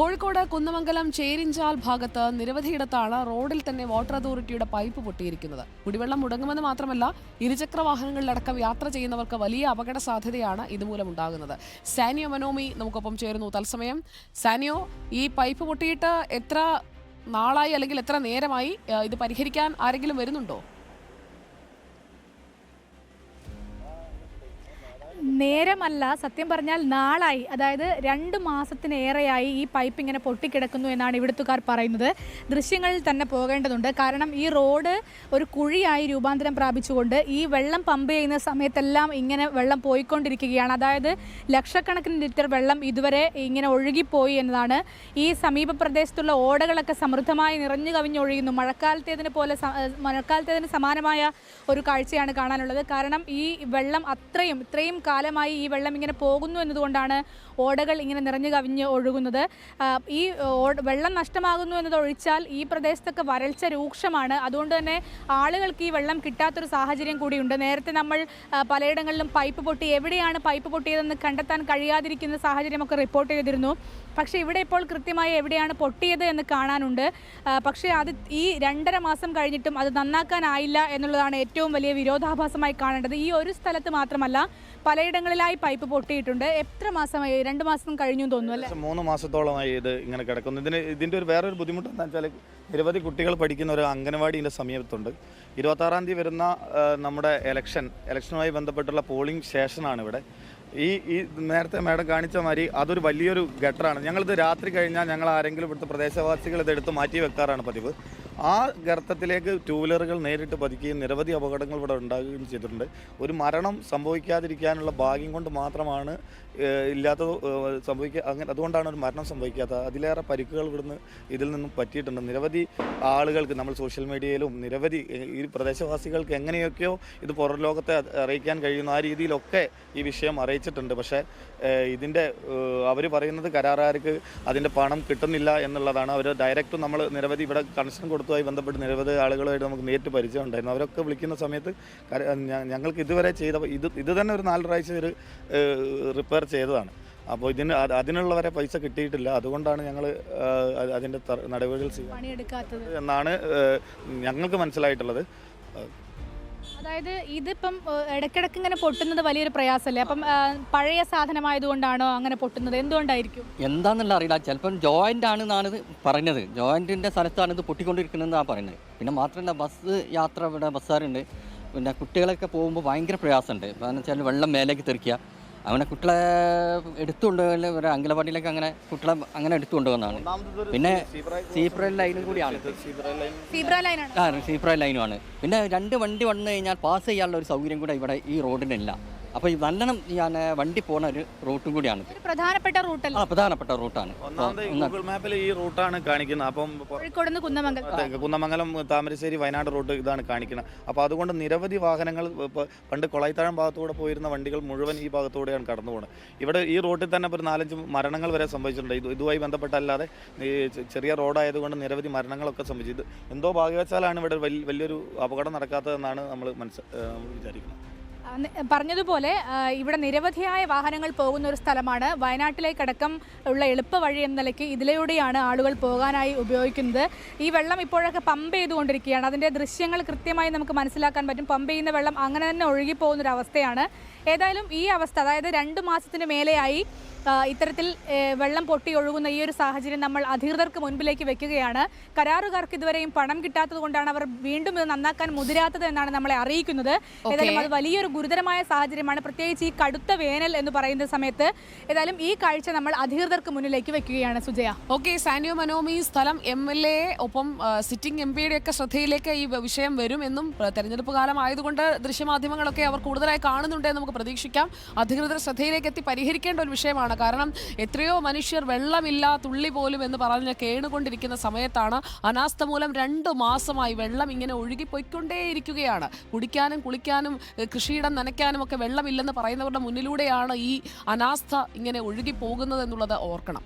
കോഴിക്കോട് കുന്നമംഗലം ചേരിഞ്ചാൽ ഭാഗത്ത് നിരവധിയിടത്താണ് റോഡിൽ തന്നെ വാട്ടർ അതോറിറ്റിയുടെ പൈപ്പ് പൊട്ടിയിരിക്കുന്നത്. കുടിവെള്ളം മുടങ്ങുമെന്ന് മാത്രമല്ല ഇരുചക്ര വാഹനങ്ങളിലടക്കം യാത്ര ചെയ്യുന്നവർക്ക് വലിയ അപകട സാധ്യതയാണ് ഇതുമൂലം ഉണ്ടാകുന്നത്. സാനിയോ മനോമി നമുക്കൊപ്പം ചേരുന്നു. തത്സമയം സാനിയോ ഈ പൈപ്പ് പൊട്ടിയിട്ട് എത്ര നാളായി അല്ലെങ്കിൽ എത്ര നേരമായി ഇത് പരിഹരിക്കാൻ ആരെങ്കിലും വരുന്നുണ്ടോ? നേരമല്ല സത്യം പറഞ്ഞാൽ നാളായി. അതായത് രണ്ട് മാസത്തിനേറെയായി ഈ പൈപ്പ് ഇങ്ങനെ പൊട്ടിക്കിടക്കുന്നു എന്നാണ് ഇവിടുത്തുകാർ പറയുന്നത്. ദൃശ്യങ്ങളിൽ തന്നെ പോകേണ്ടതുണ്ട്. കാരണം ഈ റോഡ് ഒരു കുഴിയായി രൂപാന്തരം പ്രാപിച്ചുകൊണ്ട് ഈ വെള്ളം പമ്പ് ചെയ്യുന്ന സമയത്തെല്ലാം ഇങ്ങനെ വെള്ളം പോയിക്കൊണ്ടിരിക്കുകയാണ്. അതായത് ലക്ഷക്കണക്കിന് ലിറ്റർ വെള്ളം ഇതുവരെ ഇങ്ങനെ ഒഴുകിപ്പോയി എന്നതാണ്. ഈ സമീപ പ്രദേശത്തുള്ള ഓടകളൊക്കെ സമൃദ്ധമായി നിറഞ്ഞു കവിഞ്ഞൊഴുകുന്നു മഴക്കാലത്തേതിന് പോലെ മഴക്കാലത്തേതിന് സമാനമായ ഒരു കാഴ്ചയാണ് കാണാനുള്ളത്. കാരണം ഈ വെള്ളം അത്രയും ഇത്രയും കാലമായി ഈ വെള്ളം ഇങ്ങനെ പോകുന്നു എന്നതുകൊണ്ടാണ് ഓടകൾ ഇങ്ങനെ നിറഞ്ഞു കവിഞ്ഞ് ഒഴുകുന്നത്. ഈ വെള്ളം നഷ്ടമാകുന്നു എന്നതൊഴിച്ചാൽ ഈ പ്രദേശത്തൊക്കെ വരൾച്ച രൂക്ഷമാണ്. അതുകൊണ്ട് തന്നെ ആളുകൾക്ക് ഈ വെള്ളം കിട്ടാത്തൊരു സാഹചര്യം കൂടിയുണ്ട്. നേരത്തെ നമ്മൾ പലയിടങ്ങളിലും പൈപ്പ് പൊട്ടി എവിടെയാണ് പൈപ്പ് പൊട്ടിയതെന്ന് കണ്ടെത്താൻ കഴിയാതിരിക്കുന്ന സാഹചര്യമൊക്കെ റിപ്പോർട്ട് ചെയ്തിരുന്നു. പക്ഷേ ഇവിടെ ഇപ്പോൾ കൃത്യമായി എവിടെയാണ് പൊട്ടിയത് എന്ന് കാണാനുണ്ട്. പക്ഷേ അത് ഈ രണ്ടര മാസം കഴിഞ്ഞിട്ടും അത് നന്നാക്കാനായില്ല എന്നുള്ളതാണ് ഏറ്റവും വലിയ വിരോധാഭാസമായി കാണേണ്ടത്. ഈ ഒരു സ്ഥലത്ത് മാത്രമല്ല പലയിടങ്ങളിലായി പൈപ്പ് പൊട്ടിയിട്ടുണ്ട്. എത്ര മാസമായി? രണ്ട് മാസം കഴിഞ്ഞു തോന്നുന്നു അല്ലേ? മൂന്ന് മാസത്തോളമായി ഇത് ഇങ്ങനെ കിടക്കുന്നു. ഇതിന് ഇതിന്റെ ഒരു വേറൊരു ബുദ്ധിമുട്ട് എന്താ വെച്ചാൽ നിരവധി കുട്ടികൾ പഠിക്കുന്ന ഒരു അംഗനവാടിന്റെ സമീപത്തുണ്ട്. ഇരുപത്താറാം തീയതി വരുന്ന നമ്മുടെ എലക്ഷൻ എലക്ഷനുമായി ബന്ധപ്പെട്ടുള്ള പോളിംഗ് സ്റ്റേഷനാണ് ഇവിടെ. ഈ ഈ നേരത്തെ മാഡം കാണിച്ച മാതിരി അതൊരു വലിയൊരു ഗട്ടറാണ് ഞങ്ങളിത് രാത്രി കഴിഞ്ഞാൽ ഞങ്ങൾ ആരെങ്കിലും ഇവിടുത്തെ പ്രദേശവാസികൾ ഇത് എടുത്ത് മാറ്റി വെക്കാറാണ് പതിവ്. ആ ഗർത്തത്തിലേക്ക് ടൂ വീലറുകൾ നേരിട്ട് പതിക്കുകയും നിരവധി അപകടങ്ങൾ ഇവിടെ ഉണ്ടാകുകയും ചെയ്തിട്ടുണ്ട്. ഒരു മരണം സംഭവിക്കാതിരിക്കാനുള്ള ഭാഗ്യം കൊണ്ട് മാത്രമാണ് ഇല്ലാത്ത ഇല്ലാത്തത് സംഭവിക്കുക അങ്ങനെ അതുകൊണ്ടാണ് ഒരു മരണം സംഭവിക്കാത്തത് അതിലേറെ പരിക്കുകൾ ഇവിടുന്ന് ഇതിൽ നിന്നും പറ്റിയിട്ടുണ്ട്. നിരവധി ആളുകൾക്ക് നമ്മൾ സോഷ്യൽ മീഡിയയിലും നിരവധി ഈ പ്രദേശവാസികൾക്ക് എങ്ങനെയൊക്കെയോ ഇത് പുറം ലോകത്തെ അറിയിക്കാൻ കഴിയുന്ന ആ രീതിയിലൊക്കെ ഈ വിഷയം അറിയിച്ചിട്ടുണ്ട്. പക്ഷേ ഇതിന്റെ അവർ പറയുന്നത് കരാറുകാർക്ക് അതിന്റെ പണം കിട്ടുന്നില്ല എന്നുള്ളതാണ്. അവർ ഡയറക്റ്റ് നമ്മൾ നിരവധി ഇവിടെ കണക്ഷൻ കൊടുത്തതുമായി ബന്ധപ്പെട്ട് നിരവധി ആളുകളുമായിട്ട് നമുക്ക് നേരിട്ട് പരിചയം ഉണ്ടായിരുന്നു. അവരൊക്കെ വിളിക്കുന്ന സമയത്ത് ഞങ്ങൾക്ക് ഇതുവരെ ചെയ്ത ഇത് ഇത് തന്നെ ഒരു നാല് പ്രാവശ്യം ഒരു റിപ്പയർ ചെയ്തതാണ്. അപ്പോൾ ഇതിന് അത് അതിനുള്ളവരെ പൈസ കിട്ടിയിട്ടില്ല. അതുകൊണ്ടാണ് ഞങ്ങൾ അതിന്റെ നടപടികൾ ചെയ്യുന്നത് എന്നാണ് ഞങ്ങൾക്ക് മനസ്സിലായിട്ടുള്ളത്. അതായത് ഇതിപ്പം ഇടയ്ക്കിടയ്ക്ക് ഇങ്ങനെ പൊട്ടുന്നത് വലിയൊരു പ്രയാസമല്ലേ? അപ്പം പഴയ സാധനമായതുകൊണ്ടാണോ അങ്ങനെ പൊട്ടുന്നത്? എന്തുകൊണ്ടായിരിക്കും? എന്താണെന്നുള്ള അറിയില്ല. ചിലപ്പം ജോയിന്റ് ആണ് എന്നാണ് പറഞ്ഞത് ജോയിന്റിന്റെ സ്ഥലത്താണ് ഇത് പൊട്ടിക്കൊണ്ടിരിക്കുന്നതെന്നാണ് പറയുന്നത്. പിന്നെ മാത്രമല്ല ബസ് യാത്ര ഇവിടെ ബസ്സുകാരുണ്ട്. പിന്നെ കുട്ടികളൊക്കെ പോകുമ്പോൾ ഭയങ്കര പ്രയാസമുണ്ട്. കാരണം വെച്ചാൽ വെള്ളം മേലേക്ക് തെറിക്കുക. അങ്ങനെ കുട്ടികളെ എടുത്തുകൊണ്ട് ഒരു അങ്കലവാടിയിലേക്ക് അങ്ങനെ കുട്ടികളെ അങ്ങനെ എടുത്തുകൊണ്ട് പോകുന്നതാണ് പിന്നെ സീപ്രൽ ലൈനും കൂടിയാണ്. സീബ്ര ആ സീപ്ര ലൈനുമാണ്. പിന്നെ രണ്ട് വണ്ടി വന്നു കഴിഞ്ഞാൽ പാസ് ചെയ്യാനുള്ള ഒരു സൗകര്യം കൂടെ ഇവിടെ ഈ റോഡിനില്ല. അപ്പോൾ ഈ നല്ലോണം ഞാൻ വണ്ടി പോണ ഒരു റൂട്ടും കൂടിയാണ് ഇത്. പ്രധാനപ്പെട്ട റൂട്ടല്ല? ആ പ്രധാനപ്പെട്ട റൂട്ടാണ്. ഒന്നാമത് ഗൂഗിൾ മാപ്പിൽ ഈ റൂട്ടാണ് കാണിക്കുന്നത്. അപ്പം കോഴിക്കോട് കുന്നമംഗലം. കുന്നമംഗലം താമരശ്ശേരി വയനാട് റൂട്ട് ഇതാണ് കാണിക്കുന്നത്. അപ്പോൾ അതുകൊണ്ട് നിരവധി വാഹനങ്ങൾ ഇപ്പോൾ പണ്ട് കൊളൈത്താഴം ഭാഗത്തൂടെ പോയിരുന്ന വണ്ടികൾ മുഴുവൻ ഈ ഭാഗത്തൂടെയാണ് കടന്നു പോകുന്നത് ഇവിടെ ഈ റൂട്ടിൽ തന്നെ ഇപ്പോൾ ഒരു നാലഞ്ച് മരണങ്ങൾ വരെ സംഭവിച്ചിട്ടുണ്ട്. ഇത് ഇതുമായി ബന്ധപ്പെട്ടല്ലാതെ ചെറിയ റോഡായതുകൊണ്ട് നിരവധി മരണങ്ങളൊക്കെ സംഭവിച്ചു. ഇത് എന്തോ ഭാഗ്യവശാലാണ് ഇവിടെ വലി- വലിയൊരു അപകടം നടക്കാത്തതെന്നാണ് നമ്മൾ മനസ്സ് നമ്മൾ വിചാരിക്കുന്നത്. പറഞ്ഞതുപോലെ ഇവിടെ നിരവധിയായ വാഹനങ്ങൾ പോകുന്ന ഒരു സ്ഥലമാണ്. വയനാട്ടിലേക്കടക്കം ഉള്ള എളുപ്പ വഴി എന്ന നിലയ്ക്ക് ഇതിലൂടെയാണ് ആളുകൾ പോകാനായി ഉപയോഗിക്കുന്നത്. ഈ വെള്ളം ഇപ്പോഴൊക്കെ പമ്പ് ചെയ്തുകൊണ്ടിരിക്കുകയാണ്. അതിന്റെ ദൃശ്യങ്ങൾ കൃത്യമായി നമുക്ക് മനസ്സിലാക്കാൻ പറ്റും. പമ്പ് ചെയ്യുന്ന വെള്ളം അങ്ങനെ തന്നെ ഒഴുകി പോകുന്ന ഒരു അവസ്ഥയാണ് ഏതായാലും ഈ അവസ്ഥ അതായത് രണ്ട് മാസത്തിന് മേലെയായി ഇത്തരത്തിൽ വെള്ളം പൊട്ടി ഒഴുകുന്ന ഈ ഒരു സാഹചര്യം നമ്മൾ അധികൃതർക്ക് മുൻപിലേക്ക് വെക്കുകയാണ്. കരാറുകാർക്ക് ഇതുവരെയും പണം കിട്ടാത്തത് കൊണ്ടാണ് അവർ വീണ്ടും ഇത് നന്നാക്കാൻ മുതിരാത്തത് എന്നാണ് നമ്മളെ അറിയിക്കുന്നത്. ഏതായാലും അത് വലിയൊരു ഗുരുതരമായ സാഹചര്യമാണ്. പ്രത്യേകിച്ച് ഈ കടുത്ത വേനൽ എന്ന് പറയുന്ന സമയത്ത് ഏതായാലും ഈ കാഴ്ച നമ്മൾ അധികൃതർക്ക് മുന്നിലേക്ക് വെക്കുകയാണ്. സുജയ. ഓക്കെ സാനിയോ മനോമി സ്ഥലം എം എൽ എ ഒപ്പം സിറ്റിംഗ് എം പിയുടെ ഒക്കെ ശ്രദ്ധയിലേക്ക് ഈ വിഷയം വരും എന്നും തെരഞ്ഞെടുപ്പ് കാലം ആയതുകൊണ്ട് ദൃശ്യമാധ്യമങ്ങളൊക്കെ അവർ കൂടുതലായി കാണുന്നുണ്ടെന്ന് നമുക്ക് പ്രതീക്ഷിക്കാം. അധികൃതർ ശ്രദ്ധയിലേക്ക് എത്തി പരിഹരിക്കേണ്ട ഒരു വിഷയമാണ്. കാരണം എത്രയോ മനുഷ്യർ വെള്ളമില്ല തുള്ളി പോലും എന്ന് പറഞ്ഞ് കേണുകൊണ്ടിരിക്കുന്ന സമയത്താണ് അനാസ്ഥ മൂലം രണ്ട് മാസമായി വെള്ളം ഇങ്ങനെ ഒഴുകിപ്പോയിക്കൊണ്ടേയിരിക്കുകയാണ്. കുടിക്കാനും കുളിക്കാനും കൃഷിയിടം നനയ്ക്കാനും ഒക്കെ വെള്ളമില്ലെന്ന് പറയുന്നവരുടെ മുന്നിലൂടെയാണ് ഈ അനാസ്ഥ ഇങ്ങനെ ഒഴുകിപ്പോകുന്നത് എന്നുള്ളത് ഓർക്കണം.